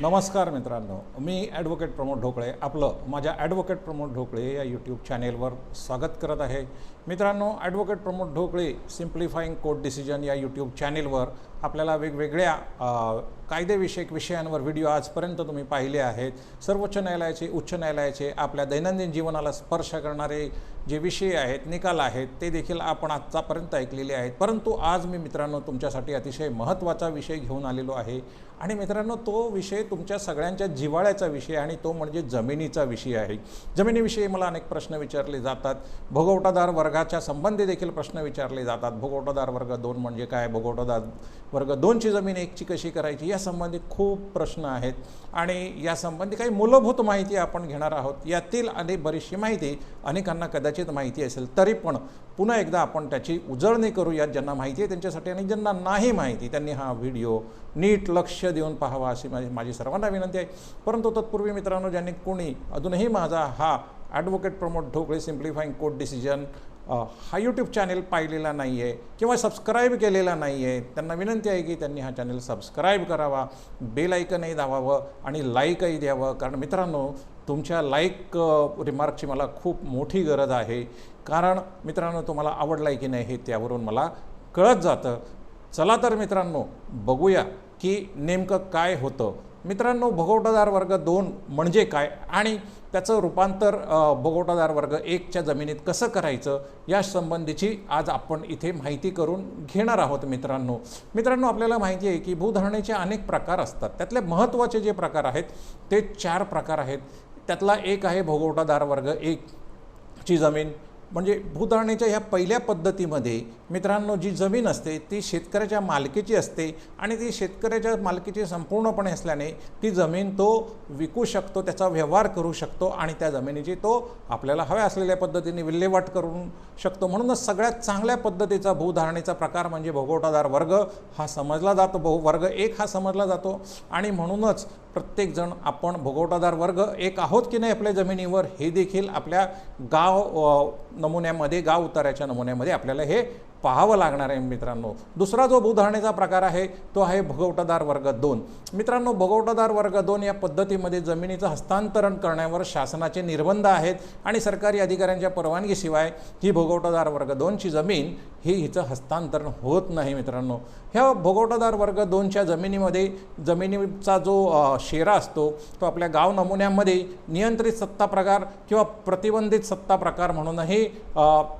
नमस्कार मित्रांनो मी ॲडव्होकेट प्रमोद ढोकळे आपलं माझ्या ॲडव्होकेट प्रमोद ढोकळे या यूट्यूब चॅनेलवर स्वागत करत आहे. मित्रांनो advocate Pramod Dhokle simplifying court decision या यूट्यूब चॅनेलवर आपल्याला वेगवेगळ्या कायदेविषयक विषयांवर व्हिडिओ आजपर्यंत तुम्ही पाहिले आहेत. सर्वोच्च न्यायालयाचे उच्च न्यायालयाचे आपल्या दैनंदिन जीवनाला स्पर्श करणारे जे विषय आहेत निकाल आहेत ते देखील आपण आजचापर्यंत ऐकलेले आहेत. परंतु आज मी मित्रांनो तुमच्यासाठी अतिशय महत्त्वाचा विषय घेऊन आलेलो आहे. आणि मित्रांनो तो विषय तुमच्या सगळ्यांच्या जिव्हाळ्याचा विषय आणि तो म्हणजे जमिनीचा विषय आहे. जमिनीविषयी मला अनेक प्रश्न विचारले जातात. भोगवटादार वर्गाच्या संबंधी देखील प्रश्न विचारले जातात. भोगवटादार वर्ग दोन म्हणजे काय? भोगवटादार वर्ग दोनची जमीन एकची कशी करायची या संबंधी खूप प्रश्न आहेत. आणि या संबंधी काही मूलभूत माहिती आपण घेणार आहोत. यातील अनेक बरीचशी माहिती अनेकांना कदाचित माहिती असेल तरी पण पुन्हा एकदा आपण त्याची उजळणी करूयात. ज्यांना माहिती आहे त्यांच्यासाठी आणि ज्यांना नाही माहिती त्यांनी हा व्हिडिओ नीट लक्ष देऊन पाहावा अशी माझी माझी सर्वांना विनंती आहे. परंतु तत्पूर्वी मित्रांनो ज्यांनी कोणी अजूनही माझा हा advocate Pramod Dhokle simplifying court decision हा यूट्यूब चॅनेल पाहिलेला नाही आहे किंवा सबस्क्राईब केलेला नाही आहे त्यांना विनंती आहे की त्यांनी हा चॅनेल सबस्क्राईब करावा बेल ऐकनही दाबावं आणि लाईकही द्यावं. कारण मित्रांनो तुमच्या लाईक रिमार्कची मला खूप मोठी गरज आहे. कारण मित्रांनो तुम्हाला आवडला आहे की नाही हे त्यावरून मला कळत जातं. चला तर मित्रांनो बघूया की नेमकं काय होतं. मित्रांनो भोगवटादार वर्ग दोन म्हणजे काय आणि त्याचं रूपांतर अ, भोगवटादार वर्ग एकच्या जमिनीत कसं करायचं या संबंधीची आज आपण इथे माहिती करून घेणार आहोत मित्रांनो. मित्रांनो आपल्याला माहिती आहे की भूधारणेचे अनेक प्रकार असतात. त्यातले महत्त्वाचे जे प्रकार आहेत ते चार प्रकार आहेत. त्यातला एक आहे भोगवटादार वर्ग एक ची जमीन म्हणजे भूधारणेच्या ह्या पहिल्या पद्धतीमध्ये मित्रांनो जी जमीन असते ती शेतकऱ्याच्या मालकीची असते आणि ती शेतकऱ्याच्या मालकीची संपूर्णपणे असल्याने ती जमीन तो विकू शकतो त्याचा व्यवहार करू शकतो आणि त्या जमिनीची तो आपल्याला हव्या असलेल्या पद्धतीने विल्हेवाट करू शकतो. म्हणूनच सगळ्यात चांगल्या पद्धतीचा भूधारणेचा प्रकार म्हणजे भोगवटादार वर्ग हा समजला जातो. बहु वर्ग एक हा समजला जातो आणि म्हणूनच प्रत्येकजण आपण भोगवटादार वर्ग एक आहोत की नाही आपल्या जमिनीवर हे देखील आपल्या गाव नमुन्यामध्ये गाव उताराच्या नमुन्यामध्ये आपल्याला हे पाहावं लागणार आहे मित्रांनो. दुसरा जो भूधारणेचा प्रकार आहे तो आहे भोगवटादार वर्ग दोन. मित्रांनो भोगवटादार वर्ग दोन या पद्धतीमध्ये जमिनीचं हस्तांतरण करण्यावर शासनाचे निर्बंध आहेत आणि सरकारी अधिकाऱ्यांच्या परवानगीशिवाय ही भोगवटादार वर्ग दोनची जमीन ही हिचं हस्तांतरण होत नाही मित्रांनो. ह्या भोगवटादार वर्ग दोनच्या जमिनीमध्ये जमिनीचा जो शेरा असतो तो आपल्या गाव नमुन्यामध्ये नियंत्रित सत्ता प्रकार किंवा प्रतिबंधित सत्ता प्रकार म्हणूनही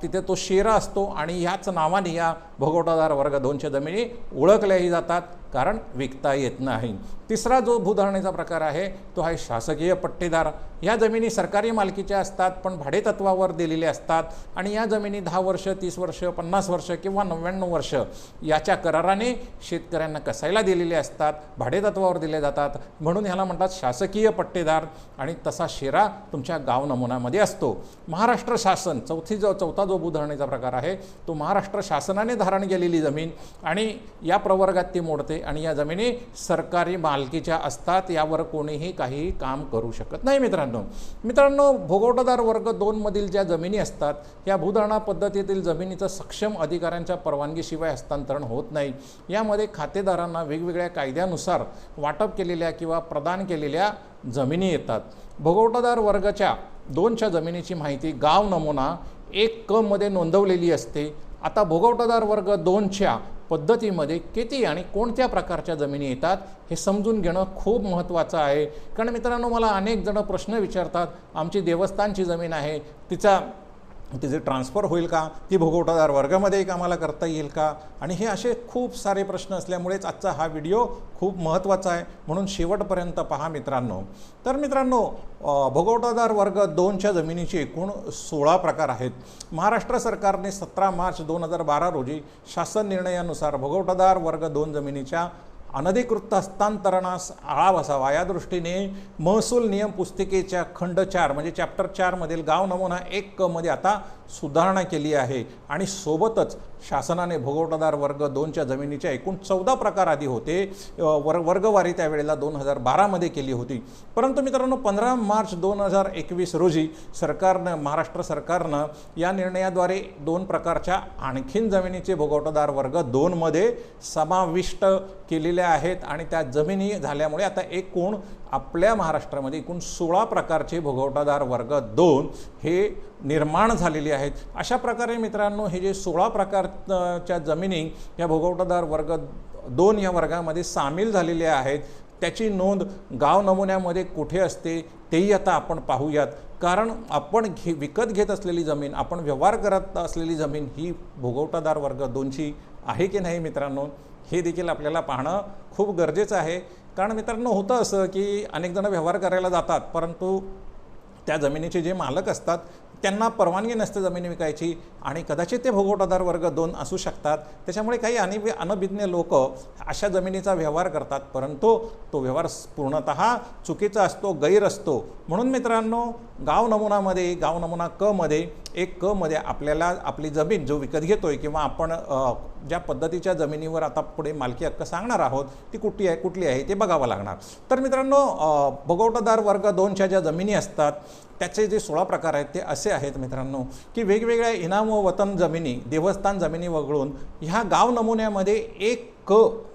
तिथे तो शेरा असतो आणि ह्याच नाव नावाने या भोगवटादार वर्ग दोनशे जमिनी ओळखल्याही जातात. कारण विकता येत नाही. तिसरा जो भूधारणेचा प्रकार आहे तो आहे शासकीय पट्टेदार. या जमिनी सरकारी मालकीच्या असतात पण भाडेतत्वावर दिलेल्या असतात. आणि या जमिनी दहा वर्ष तीस वर्ष पन्नास वर्ष किंवा नव्याण्णव वर्ष याच्या कराराने शेतकऱ्यांना कसायला दिलेले असतात भाडेतत्वावर दिले जातात. म्हणून ह्याला म्हणतात शासकीय पट्टेदार. आणि तसा शेरा तुमच्या गाव नमुन्यामध्ये असतो. महाराष्ट्र शासन चौथी जो चौथा जो भूधारणेचा प्रकार आहे तो महाराष्ट्र शासनाने धारण केलेली जमीन आणि या प्रवर्गात ती मोडते. आणि या जमिनी सरकारी मालकीच्या असतात यावर कोणीही काही काम करू शकत नाही मित्रांनो. मित्रांनो भोगवटादार वर्ग दोनमधील ज्या जमिनी असतात या भूधारणा पद्धतीतील जमिनीचं सक्षम अधिकाऱ्यांच्या परवानगीशिवाय हस्तांतरण होत नाही. यामध्ये खातेदारांना वेगवेगळ्या कायद्यानुसार वाटप केलेल्या किंवा प्रदान केलेल्या जमिनी येतात. भोगवटादार वर्गाच्या दोनच्या जमिनीची माहिती गाव नमुना एक क मध्ये नोंदवलेली असते. आता भोगवटादार वर्ग दोनच्या पद्धतीमध्ये किती आणि कोणत्या प्रकारच्या जमिनी येतात हे समजून घेणं खूप महत्त्वाचं आहे. कारण मित्रांनो मला अनेक जणं प्रश्न विचारतात आमची देवस्थानची जमीन आहे तिचा तिचे ट्रान्सफर होईल का? ती भोगवटादार वर्गामध्ये कामाला करता येईल का? आणि हे असे खूप सारे प्रश्न असल्यामुळेच आजचा हा व्हिडिओ खूप महत्त्वाचा आहे. म्हणून शेवटपर्यंत पहा मित्रांनो. तर मित्रांनो भोगवटादार वर्ग दोनच्या जमिनीचे एकूण सोळा प्रकार आहेत. महाराष्ट्र सरकारने सतरा मार्च दोन हजार बारा रोजी शासन निर्णयानुसार भोगवटादार वर्ग दोन जमिनीच्या अनधिकृत हस्तांतरणास आळा बसावा. या दृष्टीने महसूल नियम पुस्तिकेच्या खंड चार म्हणजे चॅप्टर चारमधील गाव नमुना एक क मध्ये आता सुधारणा केली आहे. आणि सोबतच शासनाने भोगवटादार वर्ग दोनच्या जमिनीच्या एकूण चौदा प्रकार आधी होते. वर वर्गवारी त्यावेळेला दोन हजार बारामध्ये केली होती. परंतु मित्रांनो पंधरा मार्च दोन हजार एकवीस रोजी सरकारनं महाराष्ट्र सरकारनं या निर्णयाद्वारे दोन प्रकारच्या आणखीन जमिनीचे भोगवटादार वर्ग दोनमध्ये समाविष्ट केलेल्या आहेत आणि त्या जमिनी झाल्यामुळे आता एकूण आपल्या महाराष्ट्रामध्ये एकूण सोळा प्रकारचे भोगवटादार वर्ग दोन हे निर्माण झालेले आहेत. अशा प्रकारे मित्रांनो हे जे सोळा प्रकारच्या जमिनी या भोगवटादार वर्ग दोन या वर्गामध्ये सामील झालेले आहेत त्याची नोंद गाव नमुन्यामध्ये कुठे असते तेही आता आपण पाहूयात. कारण आपण घे विकत घेत असलेली जमीन आपण व्यवहार करत असलेली जमीन ही भोगवटादार वर्ग दोनची आहे की नाही मित्रांनो? हे देखील आपल्याला पाहणं खूप गरजेचं आहे. कारण मित्रांनो होतं असं की अनेक जण व्यवहार करायला जातात परंतु त्या जमिनीचे जे मालक असतात त्यांना परवानगी नसते जमीन विकायची आणि कदाचित ते भोगवटादार वर्ग दोन असू शकतात. त्याच्यामुळे काही अनि अनभिज्ञ लोक अशा जमिनीचा व्यवहार करतात परंतु तो व्यवहार पूर्णत चुकीचा असतो गैर असतो. म्हणून मित्रांनो गाव नमुनामध्ये गाव नमुना क मध्ये एक क मध्ये आपल्याला आपली जमीन जो विकत घेतोय किंवा आपण ज्या पद्धतीच्या जमिनीवर आता पुढे मालकी हक्क सांगणार आहोत ती कुठली आहे कुठली आहे ते बघावं लागणार. तर मित्रांनो अ, वर्ग दोनच्या ज्या जमिनी असतात त्याचे जे सोळा प्रकार आहेत ते असे आहेत मित्रांनो की वेगवेगळ्या इनाम व वतन जमिनी देवस्थान जमिनी वगळून ह्या गाव नमुन्यामध्ये एक क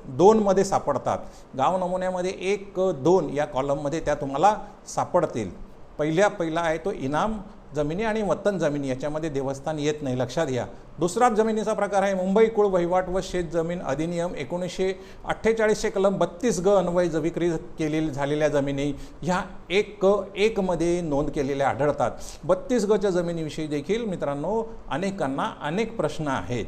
दोनमध्ये सापडतात. गाव नमुन्यामध्ये एक क दोन या कॉलममध्ये त्या तुम्हाला सापडतील. पहिल्या पहिला आहे तो इनाम जमिनी आणि वतन जमिनी याच्यामध्ये देवस्थान येत नाही लक्षात घ्या. दुसराच जमिनीचा प्रकार आहे मुंबई कुळ वहिवाट व शेत जमीन अधिनियम एकोणीसशे अठ्ठेचाळीसशे कलम बत्तीस ग अन्वय ज विक्री केलेली झालेल्या जमिनी ह्या एक क एकमध्ये नोंद केलेल्या आढळतात. बत्तीस गच्या जमिनीविषयी देखील मित्रांनो अनेकांना अनेक प्रश्न आहेत.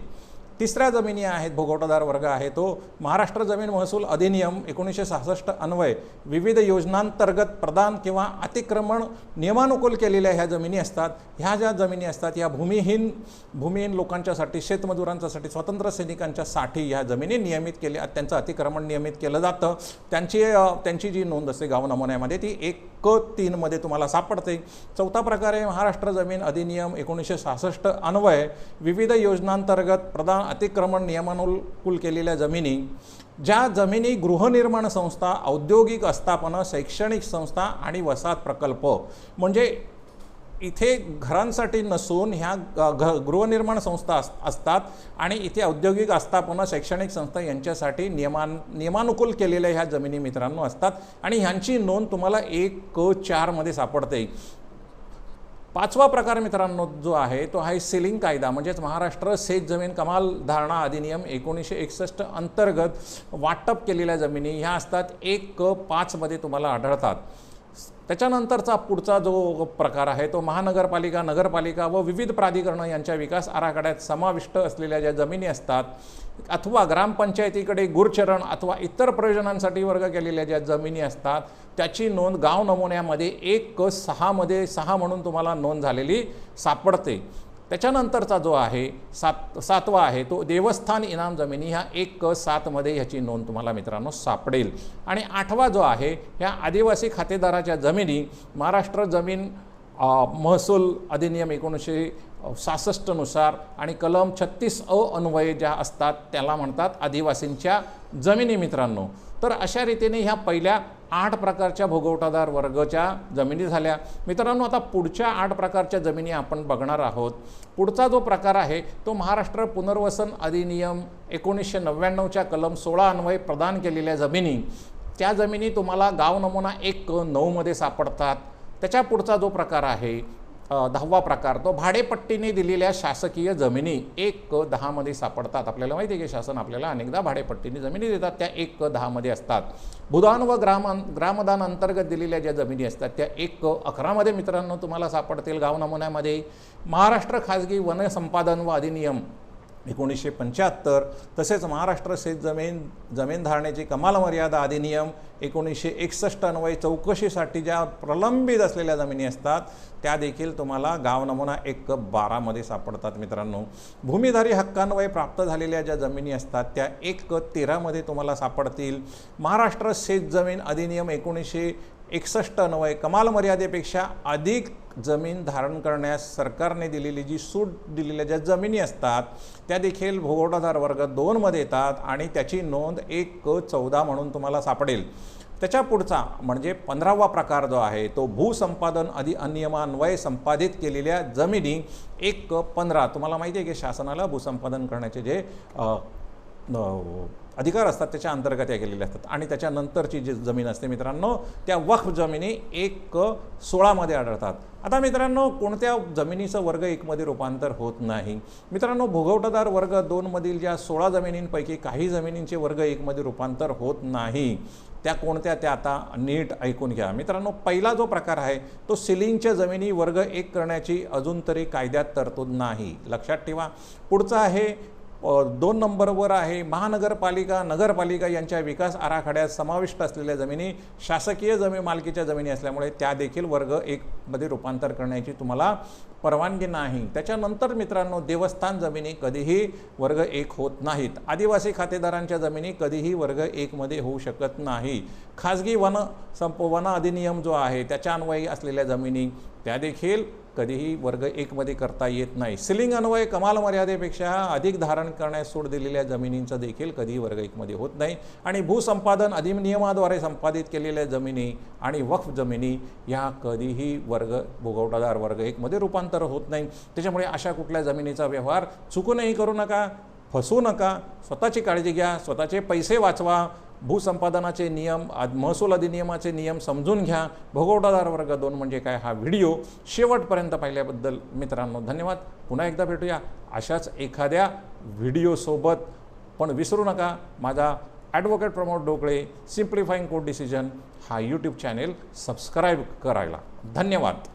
तिसऱ्या जमिनी आहेत भोगवटादार वर्ग आहे तो महाराष्ट्र जमीन महसूल अधिनियम एकोणीसशे सहासष्ट अन्वय विविध योजनांतर्गत प्रदान किंवा अतिक्रमण नियमानुकूल केलेल्या ह्या जमिनी असतात. ह्या ज्या जमिनी असतात ह्या भूमिहीन भूमिहीन लोकांच्यासाठी शेतमजुरांच्यासाठी स्वातंत्र्य सैनिकांच्यासाठी ह्या जमिनी नियमित केल्या त्यांचं अतिक्रमण नियमित केलं जातं. त्यांची त्यांची जी नोंद असते गाव नमुन्यामध्ये ती एक क तीनमध्ये तुम्हाला सापडते. चौथा प्रकार आहे महाराष्ट्र जमीन अधिनियम एकोणीसशे सहासष्ट अन्वय विविध योजनांतर्गत प्रदान अतिक्रमण नियमानुकूल केलेल्या जमिनी ज्या जमिनी गृहनिर्माण संस्था औद्योगिक आस्थापनं शैक्षणिक संस्था आणि वसाहत प्रकल्प म्हणजे इथे घरांसाठी नसून ह्या ग- घ गृहनिर्माण संस्था अस असतात आणि इथे औद्योगिक आस्थापनं शैक्षणिक संस्था यांच्यासाठी नियमान नियमानुकूल केलेल्या ह्या जमिनी मित्रांनो असतात. आणि ह्यांची नोंद तुम्हाला एक क चारमध्ये सापडते. पाचवा प्रकार मित्रांनो जो आहे तो आहे सेलिंग कायदा. म्हणजेच महाराष्ट्र शेत जमीन कमाल धारणा अधिनियम एकोणीसशे एकसष्ट अंतर्गत वाटप केलेल्या जमिनी ह्या असतात एक क पाचमध्ये तुम्हाला आढळतात. त्याच्यानंतरचा पुढचा जो प्रकार आहे तो महानगरपालिका नगरपालिका व विविध प्राधिकरणं यांच्या विकास आराखड्यात समाविष्ट असलेल्या ज्या जमिनी असतात अथवा ग्रामपंचायतीकडे गुरचरण अथवा इतर प्रयोजनांसाठी वर्ग केलेल्या ज्या जमिनी असतात त्याची नोंद गाव नमुन्यामध्ये एक क सहामध्ये सहा म्हणून तुम्हाला नोंद झालेली सापडते. त्याच्यानंतरचा जो आहे सात सातवा आहे तो देवस्थान इनाम जमिनी ह्या एक क सातमध्ये ह्याची नोंद तुम्हाला मित्रांनो सापडेल. आणि आठवा जो आहे ह्या आदिवासी खातेदाराच्या जमिनी महाराष्ट्र जमीन महसूल अधिनियम एकोणीसशे सासष्टनुसार आणि कलम छत्तीस अ अन्वये ज्या असतात त्याला म्हणतात आदिवासींच्या जमिनी मित्रांनो. तर अशा रीतीने ह्या पहिल्या आठ प्रकारच्या भोगवटादार वर्गच्या जमिनी झाल्या. मित्रांनो आता पुढच्या आठ प्रकारच्या जमिनी आपण बघणार आहोत. पुढचा जो प्रकार आहे तो महाराष्ट्र पुनर्वसन अधिनियम एकोणीसशे नव्याण्णवच्या कलम सोळा अन्वये प्रदान केलेल्या जमिनी. त्या जमिनी तुम्हाला गाव नमुना एक नऊमध्ये सापडतात. त्याच्या पुढचा जो प्रकार आहे दहावा प्रकार तो भाडेपट्टीने दिलेल्या शासकीय जमिनी एक क दहामध्ये सापडतात. आपल्याला माहिती आहे की शासन आपल्याला अनेकदा भाडेपट्टीने जमिनी देतात. त्या एक क दहामध्ये असतात. भूदान व ग्राम ग्रामदान अंतर्गत दिलेल्या ज्या जमिनी असतात त्या एक क अकरामध्ये मित्रांनो तुम्हाला सापडतील गाव नमुन्यामध्ये. महाराष्ट्र खाजगी वनसंपादन व अधिनियम एकोणीसशे पंच्याहत्तर तसेच महाराष्ट्र शेत जमीन जमीन धारणेची कमाल मर्यादा अधिनियम एकोणीसशे एकसष्ट अन्वये चौकशीसाठी ज्या प्रलंबित असलेल्या जमिनी असतात त्या देखील तुम्हाला गाव नमुना एक कप बारामध्ये सापडतात मित्रांनो. भूमिधारी हक्कान्वये प्राप्त झालेल्या ज्या जमिनी असतात त्या एक कप तेरामध्ये तुम्हाला सापडतील. महाराष्ट्र शेत जमीन अधिनियम एकोणीसशे एकसष्ट अन्वय कमाल मर्यादेपेक्षा अधिक जमीन धारण करण्यास सरकारने दिलेली जी सूट दिलेल्या ज्या जमिनी असतात त्या देखील भोगवटादार वर्ग दोनमध्ये येतात आणि त्याची नोंद एक क चौदा म्हणून तुम्हाला सापडेल. त्याच्या पुढचा म्हणजे पंधरावा प्रकार जो आहे तो भूसंपादन अधि अनियमान्वये संपादित केलेल्या जमिनी एक क पंधरा. तुम्हाला माहिती आहे की शासनाला भूसंपादन करण्याचे जे अधिकार असतात त्याच्या अंतर्गत या केलेल्या असतात. आणि त्याच्यानंतरची जी जमीन असते मित्रांनो त्या वक्फ जमिनी एक सोळामध्ये आढळतात. आता मित्रांनो कोणत्या जमिनीचं वर्ग एकमध्ये रूपांतर होत नाही? मित्रांनो भोगवटादार वर्ग दोनमधील ज्या सोळा जमिनींपैकी काही जमिनींचे वर्ग एकमध्ये रूपांतर होत नाही त्या कोणत्या? त्या आता नीट ऐकून घ्या. मित्रांनो पहिला जो प्रकार आहे तो सिलिंगच्या जमिनी वर्ग एक करण्याची अजून तरी कायद्यात तरतूद नाही. लक्षात ठेवा. पुढचा आहे दोन नंबरवर आहे महानगरपालिका नगरपालिका यांच्या विकास आराखड्यात समाविष्ट असलेल्या जमिनी शासकीय जमीन मालकीच्या जमिनी असल्यामुळे त्या देखील वर्ग एकमध्ये रूपांतर करण्याची तुम्हाला परवानगी नाही. त्याच्यानंतर मित्रांनो देवस्थान जमिनी कधीही वर्ग एक होत नाहीत. आदिवासी खातेदारांच्या जमिनी कधीही वर्ग एकमध्ये होऊ शकत नाही. खाजगी वन संप वन अधिनियम जो आहे त्याच्या अन्वयी असलेल्या जमिनी त्या देखील कधीही वर्ग एकमध्ये करता येत नाही. सिलिंग अन्वय कमाल मर्यादेपेक्षा अधिक धारण करण्यास सूट दिलेल्या जमिनींचं देखील कधीही वर्ग एकमध्ये होत नाही. आणि भूसंपादन अधिनियमाद्वारे संपादित केलेल्या जमिनी आणि वक्फ जमिनी या कधीही वर्ग भोगवटादार वर्ग एकमध्ये रूपांतर होत नाही. त्याच्यामुळे अशा कुठल्या जमिनीचा व्यवहार चुकूनही करू नका फसू नका. स्वतःची काळजी घ्या स्वतःचे पैसे वाचवा भूसंपादनाचे नियम महसूल अधिनियमाचे नियम समजून घ्या. भोगवटादार वर्ग दोन म्हणजे काय हा व्हिडिओ. शेवटपर्यंत पाहिल्याबद्दल मित्रांनो धन्यवाद. पुन्हा एकदा भेटूया अशाच एखाद्या व्हिडिओसोबत पण विसरू नका माझा advocate Pramod Dhokle simplifying court decision हा यूट्यूब चॅनेल सबस्क्राईब करायला. धन्यवाद.